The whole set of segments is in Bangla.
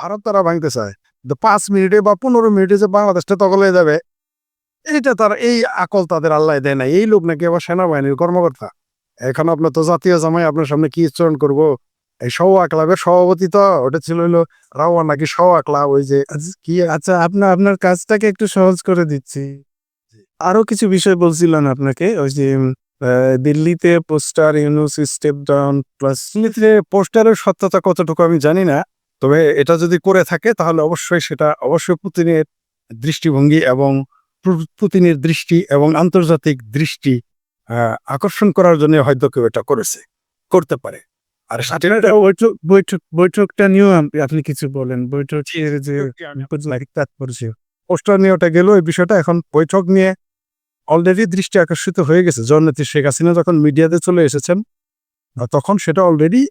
ভারত তারা ভাঙতে চায়। তো পাঁচ মিনিটে বা পনেরো মিনিটে যে বাংলাদেশটা তগলে যাবে এইটা তার এই আকল তাদের আল্লাহ দেয় না এই লোক নাকি আবার সেনাবাহিনীর কর্মকর্তা। এখন আপনার তো জাতীয় জামাই আপনার সামনে কি উচ্চারণ করব? এই সৌ ক্লাবের সভাপতি তো ওটা ছিল হইল রাওয়া নাকি সৌয়া ক্লাব ওই যে কি আচ্ছা আপনার আপনার কাজটাকে একটু সহজ করে দিচ্ছি। আরও কিছু বিষয় বলছিলেন আপনাকে ওই যে দিল্লিতে poster Yunus step down plus রাজনীতিতে পোস্টারের সত্যতা কতটুকু আমি জানি না তবে এটা যদি করে থাকে তাহলে অবশ্যই সেটা অবশ্যই পুতিনের দৃষ্টিভঙ্গি এবং পুতিনের দৃষ্টি এবং আন্তর্জাতিক দৃষ্টি আকর্ষণ করার জন্য হয়তো কেউ এটা করেছে করতে পারে। আর সাথে বৈঠক বৈঠক বৈঠকটা নিয়েও আপনি কিছু বলেন। বৈঠক পোস্টার নিয়ে ওটা গেল এই বিষয়টা এখন বৈঠক নিয়ে অলরেডি দৃষ্টি আকর্ষিত হয়ে গেছে। জননেত্রী শেখ হাসিনা যখন মিডিয়াতে চলে এসেছেন তখন সেটা অলরেডি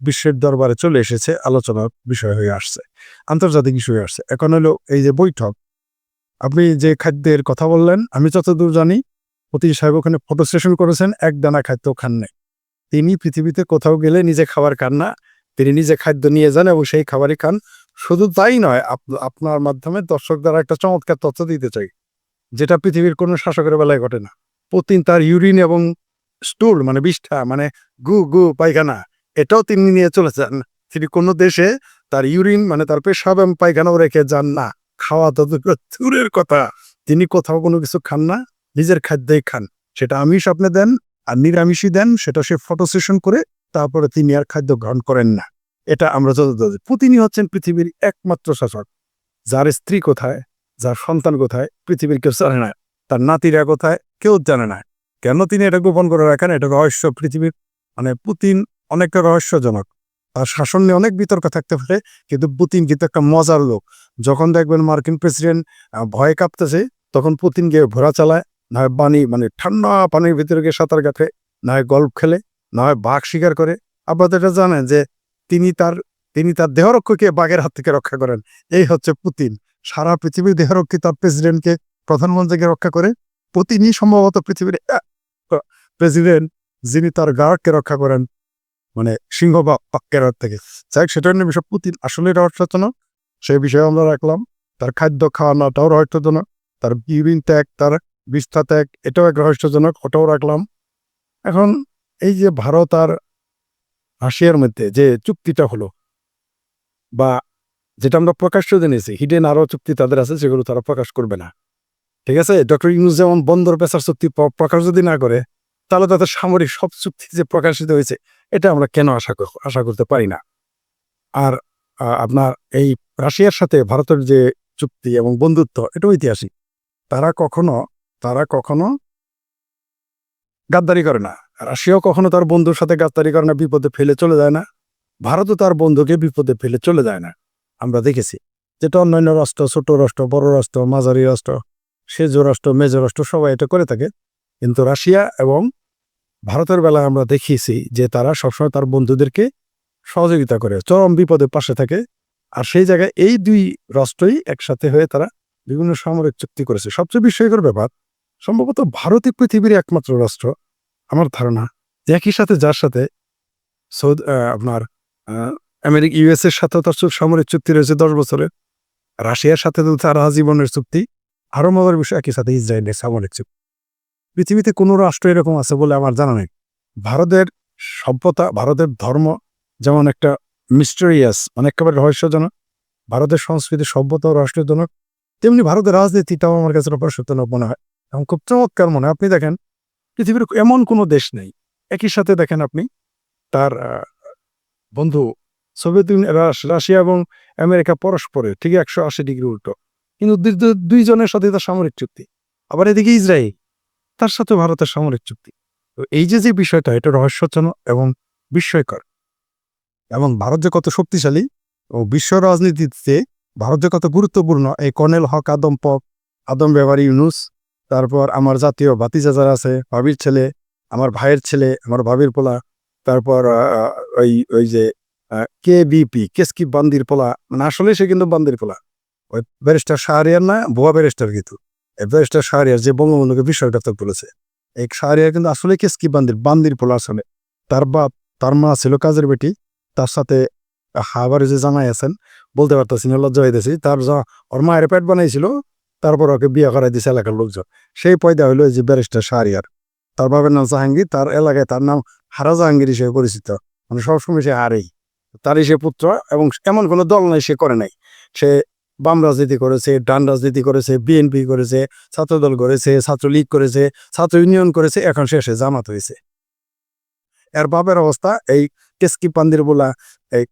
বিশ্বের দরবারে চলে এসেছে, আলোচনার বিষয় হয়ে আসছে, আন্তর্জাতিক ইস্যু হয়ে আসছে। এখন হলো এই যে বৈঠক, আপনি যে খাদ্যের কথা বললেন, আমি যতদূর জানি অতি সাহেব ওখানে ফটো সেশন করেছেন, এক দানা খাদ্য খান তিনি পৃথিবীতে কোথাও গেলে নিজে খাবার খান না, তিনি নিজে খাদ্য নিয়ে যান এবং সেই খাবারই খান। শুধু তাই নয়, আপ- আপনার মাধ্যমে দর্শক দ্বারা একটা চমৎকার তথ্য দিতে চাই, যেটা পৃথিবীর কোনো শাসকের বেলায় ঘটে না। প্রতিদিন তার ইউরিন এবং স্টুল মানে বিষ্ঠা মানে গু গু পায়খানা এটাও তিনি নিয়ে চলে যান তিনি কোনো দেশে তার ইউরিন মানে তার পেশাব এবং পায়খানাও রেখে যান না। খাওয়া তো দূর- দূরের কথা। তিনি কোথাও কোনো কিছু খান না, নিজের খাদ্যই খান। সেটা আমিষ আপনি দেন, আর নিরামিষই দেন, সেটা সে ফটো সেশন করে তারপরে তিনি আর খাদ্য গ্রহণ করেন না। এটা আমরা যতদূর পুতিনি হচ্ছেন পৃথিবীর একমাত্র শাসক। যার স্ত্রী কোথায়, যার সন্তান কোথায়, পৃথিবীর কেউ জানে না। তার নাতিরা কোথায়, কেউ জানে না। কেন তিনি এটা গোপন করে রাখেন? এটা রহস্য পৃথিবীর। মানে পুতিন অনেকটা রহস্যজনক। তার শাসন নিয়ে অনেক বিতর্ক থাকতে পারে, কিন্তু পুতিন কিন্তু একটা মজার লোক। যখন দেখবেন মার্কিন প্রেসিডেন্ট ভয় কাঁপতেছে, তখন পুতিন গিয়ে ঘোড়া চালায়, না হয় পানি মানে ঠান্ডা পানির ভিতরে গিয়ে সাঁতার কাটে, না হয় গল্প খেলে, না হয় বাঘ শিকার করে। আপনারা এটা জানেন যে তিনি তার তিনি তার দেহরক্ষীকে বাঘের হাত থেকে রক্ষা করেন। এই হচ্ছে পুতিন। সারা পৃথিবীর দেহরক্ষী তার প্রেসিডেন্টকে, প্রধানমন্ত্রীকে রক্ষা করে। পুতিনই সম্ভবত পৃথিবীর প্রেসিডেন্ট যিনি তার গার্ডকে রক্ষা করেন মানে সিংহ বা পাক্কের থেকে। যাই সেটা নিয়ে বিষয় পুতিন আসলে রহস্যজনক। সেই বিষয়ে আমরা রাখলাম। তার খাদ্য খাওয়ানোটাও রহস্যজনক। তার ইউরিন ত্যাগ, তার বিষ্ঠা ত্যাগ, এটাও এক রহস্যজনক, ওটাও রাখলাম। এখন এই যে ভারত আর রাশিয়ার মধ্যে যে চুক্তিটা হলো, বা যেটা আমরা প্রকাশ্য জেনেছি, হিডেন আরও চুক্তি তাদের আছে, সেগুলো তারা প্রকাশ করবে না। ঠিক আছে? ডক্টর ইউনুস যেমন বন্দর পেশার চুক্তি প্রকাশ যদি না করে, তাহলে তাদের সামরিক সব চুক্তি যে প্রকাশিত হয়েছে এটা আমরা কেন আশা আশা করতে পারি না? আর আপনার এই রাশিয়ার সাথে ভারতের যে চুক্তি এবং বন্ধুত্ব এটা ঐতিহাসিক। তারা কখনো তারা কখনো গাদ্দারি করে না। রাশিয়াও কখনো তার বন্ধুর সাথে গাদ্দারি করে না, বিপদে ফেলে চলে যায় না। ভারতও তার বন্ধুকে বিপদে ফেলে চলে যায় না, আমরা দেখেছি। যেটা অন্যান্য রাষ্ট্র, ছোট রাষ্ট্র, বড় রাষ্ট্র, মাঝারি রাষ্ট্র, সেজ রাষ্ট্র, মেজ রাষ্ট্র, সবাই এটা করে থাকে। কিন্তু রাশিয়া এবং ভারতের বেলায় আমরা দেখিয়েছি যে তারা সবসময় তার বন্ধুদেরকে সহযোগিতা করে, চরম বিপদে পাশে থাকে। আর সেই জায়গায় এই দুই রাষ্ট্রই একসাথে হয়ে তারা বিভিন্ন সামরিক চুক্তি করেছে। সবচেয়ে বিস্ময়কর ব্যাপার, সম্ভবত ভারতই পৃথিবীর একমাত্র রাষ্ট্র, আমার ধারণা। যে একই সাথে যার সাথে সৌদ আপনার আমেরিকা ইউএস এর সাথেও তার সামরিক চুক্তি রয়েছে দশ বছরের। রাশিয়ার সাথে তার আজীবনের চুক্তি। আরও মজার বিষয়, একই সাথে ইসরায়েলের সামরিক চুক্তি। পৃথিবীতে কোনো রাষ্ট্র এরকম আছে বলে আমার জানা নেই। ভারতের সভ্যতা, ভারতের ধর্ম যেমন একটা মিস্টেরিয়াস মানে একেবারে রহস্যজনক, ভারতের সংস্কৃতি, সভ্যতা ও রাষ্ট্রজনক তেমনি ভারতের রাজনীতিটাও আমার কাছে রহস্যজনক মনে হয় এবং খুব চমৎকার মনে হয়। আপনি দেখেন, পৃথিবীর এমন কোনো দেশ নেই। একই সাথে দেখেন আপনি তার বন্ধু সোভিয়েত রাশ- রাশিয়া এবং আমেরিকা পরস্পরে ঠিক একশো আশি ডিগ্রি উল্টো। কিন্তু দুই- দুই- দুইজনের সাথে তার সামরিক চুক্তি। আবার এদিকে ইসরায়েল। তার সাথে ভারতের সামরিক চুক্তি। তো এই যে যে বিষয়টা, এটা রহস্যজনক এবং বিস্ময়কর। এবং ভারত যে কত শক্তিশালী ও বিশ্ব রাজনীতিতে ভারত যে কত গুরুত্বপূর্ণ, এই কর্নেল হক আদম পক, আদম ব্যবহারী ইউনুস, তারপর আমার জাতীয় ভাতিজা যারা আছে, ভাবির ছেলে, আমার ভাইয়ের ছেলে, আমার ভাবির পোলা, তারপর ওই ওই যে কে বিপি কেসকি বান্দির পোলা মানে আসলে সে কিন্তু বান্দির পোলা। ওই ব্যারিস্টার শাহরিয়ার না, ভুয়া ব্যারিস্টার কিন্তু। ব্যারিস্টার শাহরিয়ার যে বঙ্গবন্ধুকে বিষয়টা বলেছে এই শাহরিয়ার কিন্তু আসলে কেসকি বান্দির বান্দির পোলা আসলে। তার বাপ, তার মা ছিল কাজের বেটি, তার সাথে হাবারে যে জামাই আছেন, বলতে পারতেছি না, লজ্জা হইতেছি। তার যা- ওর মায়ের পেট বানাইছিল, তারপর ওকে বিয়ে করাই দিছে এলাকার লোকজন। সেই পয়দা হইল যে ব্যারিস্টার শাহরিয়ার। তার বাবার নাম জাহাঙ্গীর, তার এলাকায় তার নাম হারা জাহাঙ্গীর হিসেবে পরিচিত। মানে সবসময় সে হারেই। তারই সে পুত্র এবং এমন কোনো দল নাই, সে করে নাই। সে বাম রাজনীতি করেছে, ডান রাজনীতি করেছে বিএনপি করেছে, ছাত্রদল করেছে, ছাত্রলীগ করেছে, ছাত্র ইউনিয়ন করেছে, এখন শেষে জামাত হয়েছে। এর বাপের অবস্থা, এই টেস্কি পান্দির বলা এই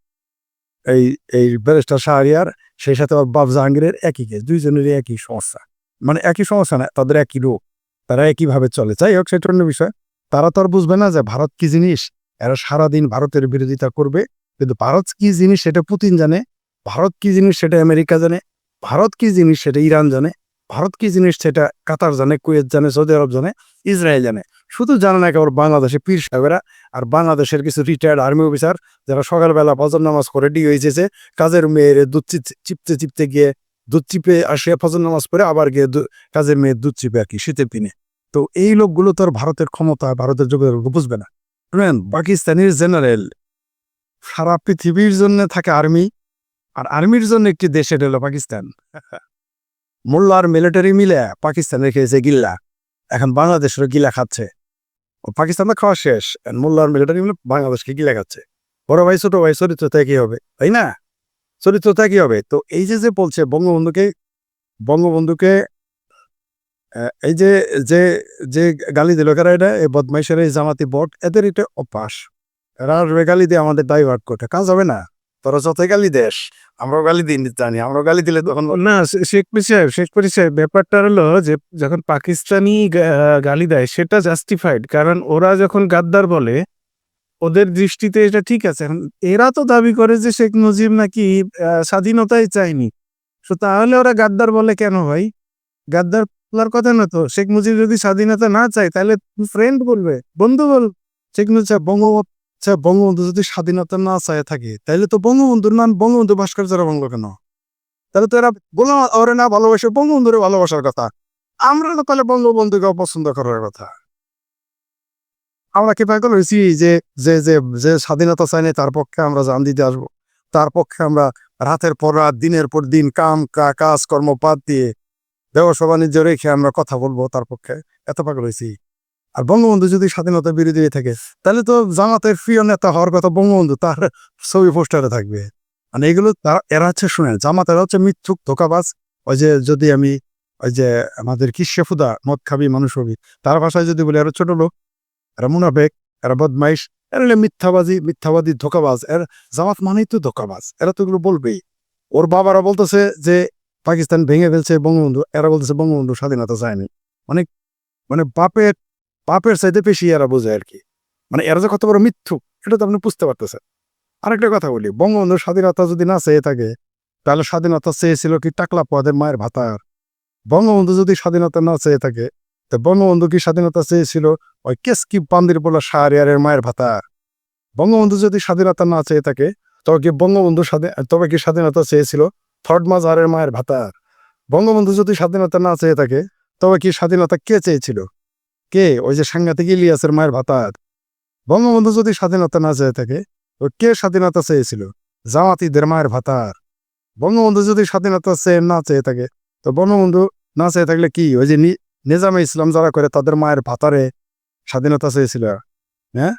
এই এই ব্যারিস্টার শাহরিয়ার, সেই সাথে ওর বাপ জাহাঙ্গীরের একই কেস দুইজনেরই একই সমস্যা। মানে একই সমস্যা না, তাদের একই রোগ, তারা একইভাবে চলে। যাই হোক সেটা অন্য বিষয়, তারা তো আর বুঝবে না যে ভারত কি জিনিস, এরা সারাদিন ভারতের বিরোধিতা করবে, কিন্তু ভারত কি জিনিস সেটা পুতিন জানে ভারত কি জিনিস সেটা আমেরিকা জানে, ভারত কি জিনিস সেটা ইরান জানে, ভারত কি জিনিস সেটা কাতার জানে, কুয়েত জানে, সৌদি আরব জানে, ইসরায়েল জানে। শুধু জানে না কেবল বাংলাদেশে পীর সাহেবেরা আর বাংলাদেশের কিছু রিটায়ার্ড আর্মি অফিসার যারা সকালবেলা ফজর নামাজ করে ডি হয়েছে কাজের মেয়ের দুধ চিপ- চিপতে চিপতে গিয়ে দুধ চিপে আসে, ফজর নামাজ পড়ে আবার গিয়ে কাজের মেয়ের দুধ চিপে আর কি শীতের দিনে। তো এই লোকগুলো তো আর ভারতের ক্ষমতা, ভারতের যোগ্যতা বুঝবে না। পাকিস্তানের জেনারেল সারা পৃথিবীর জন্য থাকে আর্মি আর আর্মির জন্য একটি দেশ এটা হলো পাকিস্তান। মোল্লা আর মিলিটারি মিলে পাকিস্তান রেখেছে গিল্লা। এখন বাংলাদেশের গিলা খাচ্ছে। পাকিস্তান তো খাওয়া শেষ মোল্লা আর মিলিটারি মিলে বাংলাদেশকে গিলা খাচ্ছে। বড় ভাই, ছোট ভাই, চরিত্র কি হবে, তাই না? চরিত্র কি হবে। তো এই যে যে বলছে বঙ্গবন্ধুকে বঙ্গবন্ধুকে এই যে যে যে গালি দিল কারা এটা? এই বদমাইশের এই জামাতি বট, এদের এটা অভ্যাস। আসবে গালি দিয়ে আমাদের ডাইভার্ট করতে, কাজ হবে না। যতই গালি দেশ আমরাও গালি জানি গালি দিলে তখন না শেখ শেখ ব্যাপারটা হলো যে যখন পাকিস্তানি গালি দেয় সেটা কারণ ওরা যখন গাদ্দার বলে ওদের দৃষ্টিতে এটা ঠিক আছে। এরা তো দাবি করে যে শেখ মুজিব নাকি স্বাধীনতাই চায়নি। তো তাহলে ওরা গাদ্দার বলে কেন ভাই? গাদ্দার বলার কথা না তো। শেখ মুজিব যদি স্বাধীনতা না চায় তাহলে ফ্রেন্ড বলবে বন্ধু বল। শেখ আচ্ছা, বঙ্গবন্ধু আচ্ছা, বঙ্গবন্ধু যদি স্বাধীনতা না চায় থাকে তাহলে তো বঙ্গবন্ধুর নাম বঙ্গবন্ধু ভাস্কর্যরা বাংলো কেন? তাহলে তো এরা বলো ওরে না ভালোবাসে বঙ্গবন্ধুরে ভালোবাসার কথা। আমরা তো তাহলে বঙ্গবন্ধুকে অপছন্দ করার কথা। আমরা কি পাগল হয়েছি? যে যে যে যে স্বাধীনতা চাই না তার পক্ষে আমরা জান দিতে আসব। তার পক্ষে আমরা রাতের পর রাত দিনের পর দিন কাম কাজ কর্ম বাদ দিয়ে ব্যবসা বাণিজ্য রেখে আমরা কথা বলব তার পক্ষে। এত পাগল হয়েছি। আর বঙ্গবন্ধু যদি স্বাধীনতা বিরোধী থাকে, তাহলে তো জামাতের প্রিয় নেতা হওয়ার কথা বঙ্গবন্ধু তার ছবি পোস্টারে থাকবে। মানে এগুলো তারা, এরা হচ্ছে শুনেন, জামাতেরা হচ্ছে মিথ্যুক, ধোকাবাজ। ওই যে যদি আমি, ওই যে আমাদের কি মদ খাবি মানুষ হবি, তার ভাষায় যদি বলি, এরা ছোট লোক, এরা মুনাফেক, এরা বদমাইশ, এরা হলো মিথ্যাবাজি, মিথ্যাবাদী, ধোকাবাজ। এর জামাত মানেই তো ধোকাবাজ, এরা তো এগুলো বলবেই। ওর বাবারা বলতেছে যে পাকিস্তান ভেঙে ফেলছে বঙ্গবন্ধু, এরা বলতেছে বঙ্গবন্ধু স্বাধীনতা চায়নি। মানে মানে বাপের বাপের চাইতে বেশি এরা বোঝে আর কি। মানে এরা যে কত বড় মিথ্যুক, এটা তো আপনি বুঝতে পারতেছেন। আরেকটা কথা বলি, বঙ্গবন্ধুর স্বাধীনতা যদি না চেয়ে থাকে, তাহলে স্বাধীনতা চেয়েছিল কি টাকলা পদের মায়ের ভাতার বঙ্গবন্ধু যদি স্বাধীনতা না চেয়ে থাকে, তো বঙ্গবন্ধু কি স্বাধীনতা চেয়েছিল ওই কেসকি পান্দির বলা শাহরিয়ারের মায়ের ভাতার বঙ্গবন্ধু যদি স্বাধীনতা না চেয়ে থাকে, তবে কি বঙ্গবন্ধু তবে কি স্বাধীনতা চেয়েছিল থর্ড মাজারের মায়ের ভাতার বঙ্গবন্ধু যদি স্বাধীনতা না চেয়ে থাকে, তবে কি স্বাধীনতা কে চেয়েছিল? কে? ওই যে সাংঘাতিক ইলিয়াসের মায়ের ভাতার বঙ্গবন্ধু যদি স্বাধীনতা না চেয়ে থাকে, তো কে স্বাধীনতা চেয়েছিল? জামাতিদের মায়ের ভাতার। বঙ্গবন্ধু যদি স্বাধীনতা চেয়ে না চেয়ে থাকে, তো বঙ্গবন্ধু না চেয়ে থাকলে কি? ওই যে নিজামে ইসলাম যারা করে, তাদের মায়ের ভাতারে স্বাধীনতা চেয়েছিল। হ্যাঁ?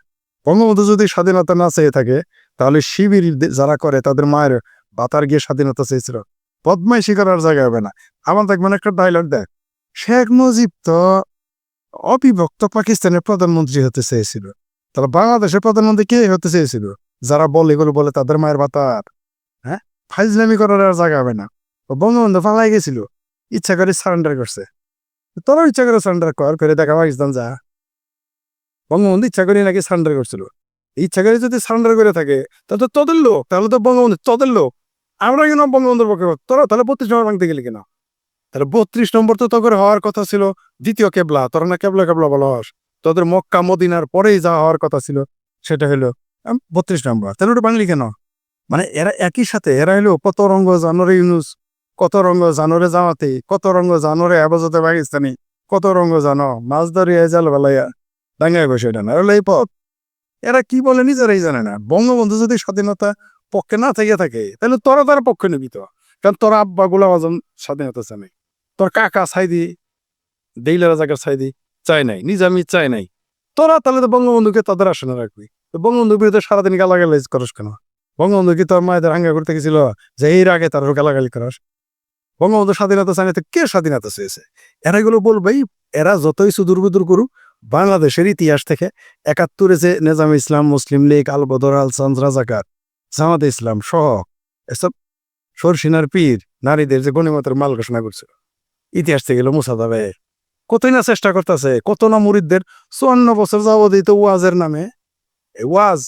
বঙ্গবন্ধু যদি স্বাধীনতা না চেয়ে থাকে, তাহলে শিবির যারা করে, তাদের মায়ের ভাতার গিয়ে স্বাধীনতা চেয়েছিল। বদমাইশি করার জায়গা হবে না। আমার দেখবেন একটা ডায়লগ দেখ। শেখ মুজিব তো অবিভক্ত পাকিস্তানের প্রধানমন্ত্রী হতে চেয়েছিল। তাহলে বাংলাদেশের প্রধানমন্ত্রী কে হতে চেয়েছিল? যারা বলে এগুলো বলে তাদের মায়ের ভাতার হ্যাঁ? ফাইজলামি করার আর জায়গা হবে না। বঙ্গবন্ধু পালাই গেছিল। ইচ্ছা করে সারেন্ডার করছে। তোরা ইচ্ছা করে সারেন্ডার কর, করে দেখা পাকিস্তান যা। বঙ্গবন্ধু ইচ্ছা করে নাকি সারেন্ডার করছিল। ইচ্ছা করে যদি সারেন্ডার করে থাকে, তাহলে তো তোদের লোক, তাহলে তো বঙ্গবন্ধু, তোদের লোক। আমরা কেন বঙ্গবন্ধুর পক্ষে তোরা তাহলে নম্বর ভাঙতে গেলি কেন? তাহলে বত্রিশ নম্বর তো তোদের হওয়ার কথা ছিল, দ্বিতীয় কেবলা, তোরা না কেবলা কেবলা বলা হস তোদের মক্কা মদিনার পরেই যা হওয়ার কথা ছিল, সেটা হলো বত্রিশ নম্বর। তাহলে ওটা বাঙালি কেন? মানে এরা একই সাথে, এরা হলো কত রঙ্গ জানোরে ইউনুস, কত রঙ্গ জানোরে জামাতে, কত রঙ্গ জানোরে আবাজতে পাকিস্তানি, কত রঙ্গ জানো মাছ ধরিয়া জাল বেলাইয়া ডাঙ্গায় বসে এটা না। এই পথ। এরা কি বলে নিজেরাই জানে না। বঙ্গবন্ধু যদি স্বাধীনতা পক্ষে না থেকে থাকে, তাহলে তোরা তারা পক্ষে নিবি তো। কারণ তোর আব্বা আজম স্বাধীনতা নাই তোর কাকা সাইদি, দেইলারা জায়গার সাইদি চাই নাই নিজামি চাই নাই। তোরা তাহলে তো বঙ্গবন্ধুকে তাদের আসনে রাখবি। তো বঙ্গবন্ধুর বিরুদ্ধে সারাদিন গালাগালি করস কেন? বঙ্গবন্ধু কি তোর মায়েদের হাঙ্গা করতে গেছিল যে এর আগে তার গালাগালি করাস? বঙ্গবন্ধু স্বাধীনতা চায় না তো কে স্বাধীনতা চেয়েছে? এরা এগুলো বলবেই, এরা যতই সুদূর বুদূর করুক, বাংলাদেশের ইতিহাস থেকে একাত্তরে যে নেজাম ইসলাম, মুসলিম লীগ, আল বদর, আল চান্দ রাজাকার, জামাত ইসলাম সহ এসব সরসিনার পীর, নারীদের যে গণিমতের মাল ঘোষণা করছিল। ইতিহাস থেকে গেল মুসা যাবে কতই না চেষ্টা করতেছে, কত না মুরিদদের চুয়ান্ন বছর যাবতীয় ওয়াজের নামে। ওয়াজ,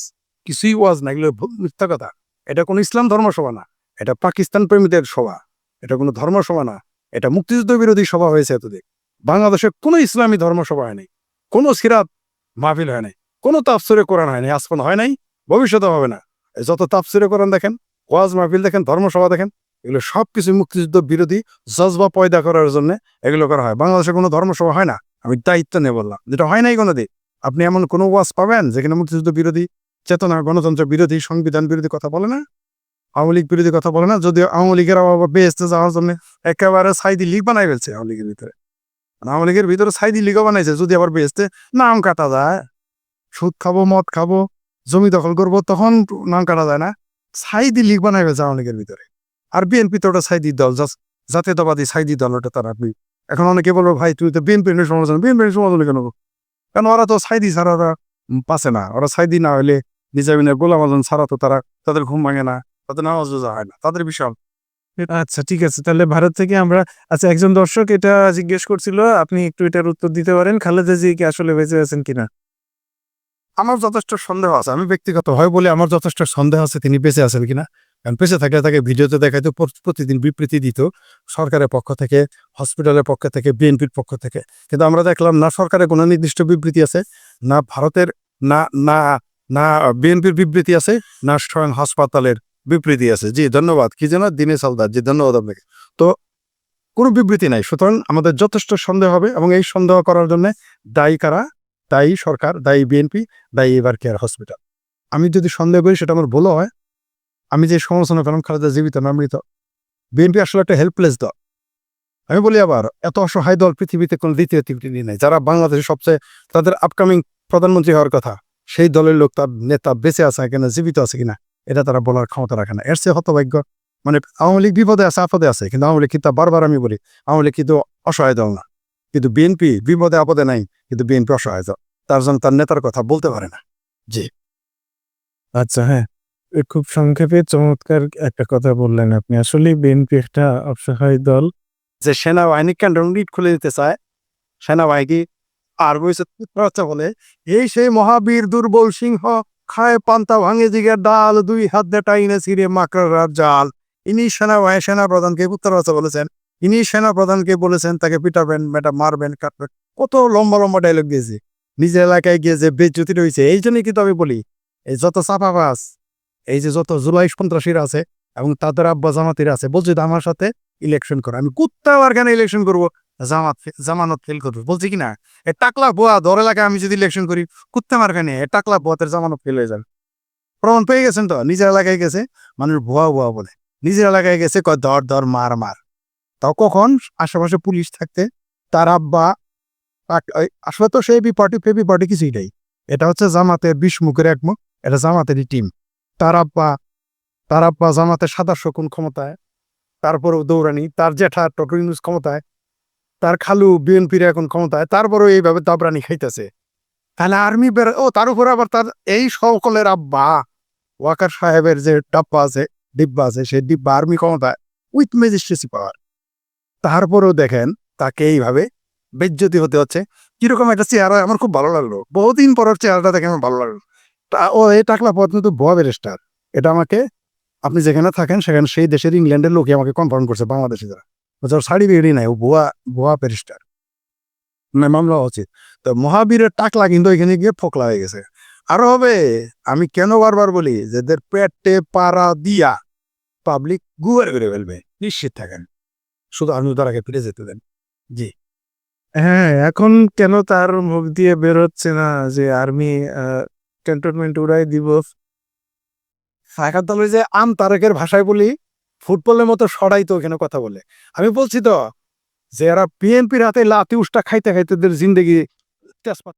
কিছুই ওয়াজ না, এগুলো মিথ্যা কথা। এটা কোনো ইসলাম ধর্মসভা না, এটা পাকিস্তান প্রেমীদের সভা। এটা কোনো ধর্মসভা না, এটা মুক্তিযুদ্ধ বিরোধী সভা হয়েছে এতদিন। বাংলাদেশে কোনো ইসলামী ধর্মসভা হয়নি, কোনো সিরাত মাহফিল হয় নাই কোনো তাফসিরে কোরআন হয়নি, আজ হয় নাই ভবিষ্যতে হবে না। যত তাফসিরে কোরআন দেখেন, ওয়াজ মাহফিল দেখেন ধর্মসভা দেখেন এগুলো সব কিছু মুক্তিযুদ্ধ বিরোধী জজবা পয়দা করার জন্য এগুলো করা হয়। বাংলাদেশে কোনো ধর্মসভা হয় না। আমি দায়িত্ব নিয়ে বললাম। যেটা হয় নাই কোনো দিন আপনি এমন কোনো ওয়াজ পাবেন যেখানে মুক্তিযুদ্ধ বিরোধী, চেতনা, গণতন্ত্র বিরোধী, সংবিধান বিরোধী কথা বলে না? আওয়ামী লীগ বিরোধী কথা বলে না? যদিও আওয়ামী লীগের আবার বেহেস্তে যাওয়ার জন্য একেবারে সাইদি লীগ বানাই ফেলছে আওয়ামী লীগের ভিতরে। মানে আওয়ামী লীগের ভিতরে সাইদি লীগও বানাইছে, যদি আবার বেহেস্তে নাম কাটা যায়। সুদ খাব, মদ খাব, জমি দখল করব, তখন নাম কাটা যায় না। সাইদি লীগ বানাই ফেলছে আওয়ামী লীগের ভিতরে। আর বিএনপি তো ওটা সাইদি দল জাতীয়তাবাদী সাইদি দল ওটা তারা আপনি এখন অনেকে বলব ভাই তুই তো বিএনপি সমালোচনা বিএনপি সমালোচনা কেন? কারণ ওরা তো সাইদি ছাড়া ওরা পাশে না। ওরা সাইদি না হলে নিজামিনের গোলাম আজম ছাড়া তো তারা তাদের ঘুম ভাঙে না তাদের নামাজ রোজা হয় না তাদের বিশাল আচ্ছা ঠিক আছে তাহলে ভারত থেকে আমরা আচ্ছা একজন দর্শক এটা জিজ্ঞেস করছিল আপনি একটু এটার উত্তর দিতে পারেন খালেদা জি কি আসলে বেঁচে আছেন কিনা? আমার যথেষ্ট সন্দেহ আছে আমি ব্যক্তিগত হয় বলে আমার যথেষ্ট সন্দেহ আছে তিনি বেঁচে আছেন কিনা। বেঁচে থাকলে তাকে ভিডিওতে দেখাইতো প্রত- প্রতিদিন বিবৃতি দিত সরকারের পক্ষ থেকে, হসপিটালের পক্ষ থেকে, বিএনপির পক্ষ থেকে। কিন্তু আমরা দেখলাম না সরকারের কোনো নির্দিষ্ট বিবৃতি আছে, না ভারতের, না না না বিএনপির বিবৃতি আছে, না স্বয়ং হাসপাতালের বিবৃতি আছে। জি, ধন্যবাদ। কি যেন দিনেশ হালদার, জি, ধন্যবাদ আপনাকে। তো কোনো বিবৃতি নাই। সুতরাং আমাদের যথেষ্ট সন্দেহ হবে এবং এই সন্দেহ করার জন্য দায়ী কারা? দায়ী সরকার, দায়ী বিএনপি, দায়ী এবার কেয়ার হসপিটাল। আমি যদি সন্দেহ করি সেটা আমার ভুলও হয়। আমি যে সমালোচনা করলাম খালেদা জীবিত না, মৃত। বিএনপি আসলে একটা হেল্পলেস দল। আমি বলি আবার, এত অসহায় দল পৃথিবীতে কোনো দ্বিতীয় তৃতীয় নেই যারা বাংলাদেশের সবচেয়ে তাদের আপকামিং প্রধানমন্ত্রী হওয়ার কথা, সেই দলের লোক তার নেতা বেঁচে আছে কিনা, জীবিত আছে কিনা, এটা তারা বলার ক্ষমতা রাখে না। এর চেয়ে হতভাগ্য মানে আওয়ামী লীগ বিপদে আছে, আপদে আছে, কিন্তু আওয়ামী লীগ কিন্তু বারবার আমি বলি, আওয়ামী লীগ কিন্তু অসহায় দল না। কিন্তু বিএনপি বিপদে, আপদে নাই, কিন্তু বিএনপি অসহায় দল। তার জন্য তার নেতার কথা বলতে পারে না। জি। আচ্ছা হ্যাঁ। খুব সংক্ষেপে চমৎকার একটা কথা বললেন আপনি। আসলে বিএনপি একটা অসহায় দল। যে সেনাবাহিনী কেন্দ্র ইট খুলে দিতে চায়, সেনাবাহিনী আর বাচ্চা বলে, এই সেই মহাবীর দুর্বল সিংহ খায় পান্তা ভাঙে জিগের ডাল, দুই হাত দিয়ে টাইনে ছিঁড়ে মাকড়ার জাল। ইনি সেনাবাহিনী সেনা প্রধানকে উত্তর বাচ্চা বলেছেন। ইনি সেনা প্রধানকে বলেছেন, তাকে পিটাবেন মেটা মারবেন, কাটবেন। কত লম্বা লম্বা ডায়লগ দিয়েছে। নিজের এলাকায় গিয়ে যে বেজ্জতি রয়েছে, এই জন্যই কিন্তু আমি বলি, এই যত চাপাবাস এই যে যত জুলাই সন্ত্রাসীরা আছে এবং তাদের আব্বা জামাতিরা আছে, বলছি আমার সাথে ইলেকশন করো। আমি কুত্তাও আর কেন ইলেকশন করব? জামাত জামানত ফেল করব। বলছি কি না, এ টাকলা বোয়া, ধর এলাকায় আমি যদি ইলেকশন করি, কুত্তা মার কেন? এ টাকলা বোয়াতের জামানত ফেল হয়ে যাবে। প্রমাণ পেয়ে গেছেন তো? নিজের এলাকায় গেছে। মানুষ ভুয়া ভুয়া বলে। নিজের এলাকায় গেছে, কয় ধর ধর, মার মার। তাও কখন আশেপাশে পুলিশ থাকতে, তার আব্বা আসলে তো সেই বি পার্টি ফেবি পার্টি কিছুই নেই। এটা হচ্ছে জামাতের বিশ মুখের এক মুখ, এটা জামাতেরই টিম তার আব্বা তার আব্বা জামাতের সাদা শকুন ক্ষমতায়, তারপরেও দৌড়ানি, তার জেঠা ডক্টর ইউনুস ক্ষমতায়, তার খালু বিএনপির এখন ক্ষমতায়, তারপরেও এইভাবে দাবরানি খাইতেছে। তাহলে আর্মি বের ও, তার উপর আবার তার এই সকলের আব্বা, ওয়াকার সাহেবের যে ডাব্বা আছে, ডিব্বা আছে, সেই ডিব্বা আর্মি ক্ষমতায় উইথ ম্যাজিস্ট্রেসি পাওয়ার। তারপরেও দেখেন তাকে এইভাবে বেজ্জতি হতে হচ্ছে। কীরকম একটা চেহারা, আমার খুব ভালো লাগল। বহুদিন পর ওর চেহারাটা দেখে আমার ভালো লাগল। ও এই টাকলা পথ কিন্তু ভুয়া ব্যারিস্টার এটা আমাকে, আপনি যেখানে থাকেন, সেখানে সেই দেশের ইংল্যান্ডের লোকই আমাকে কনফার্ম করছে, বাংলাদেশি যারা। শাড়ি বেরি নাই, ও ভুয়া ভুয়া ব্যারিস্টার মামলা হওয়া উচিত। তো মহাবীরের টাকলা কিন্তু ওইখানে গিয়ে ফোকলা হয়ে গেছে। আরও হবে, আমি কেন বারবার বলি যে এদের পেটে পাড়া দিয়া পাবলিক গুয়ার করে ফেলবে। নিশ্চিত থাকেন। শুধু আমি তারাকে ফিরে যেতে দেন। জি। হ্যাঁ এখন কেন তার মুখ দিয়ে বেরোচ্ছে না যে আর্মি ক্যান্টনমেন্ট উড়াই দিব। তো আমি যে আম তারকের ভাষায় বলি, ফুটবলের মতো সরাই তো ওখানে কথা বলে। আমি বলছি তো, যে এরা বিএনপির হাতে লাতি উষ্টা খাইতে খাইতে জিন্দগি তেজপাত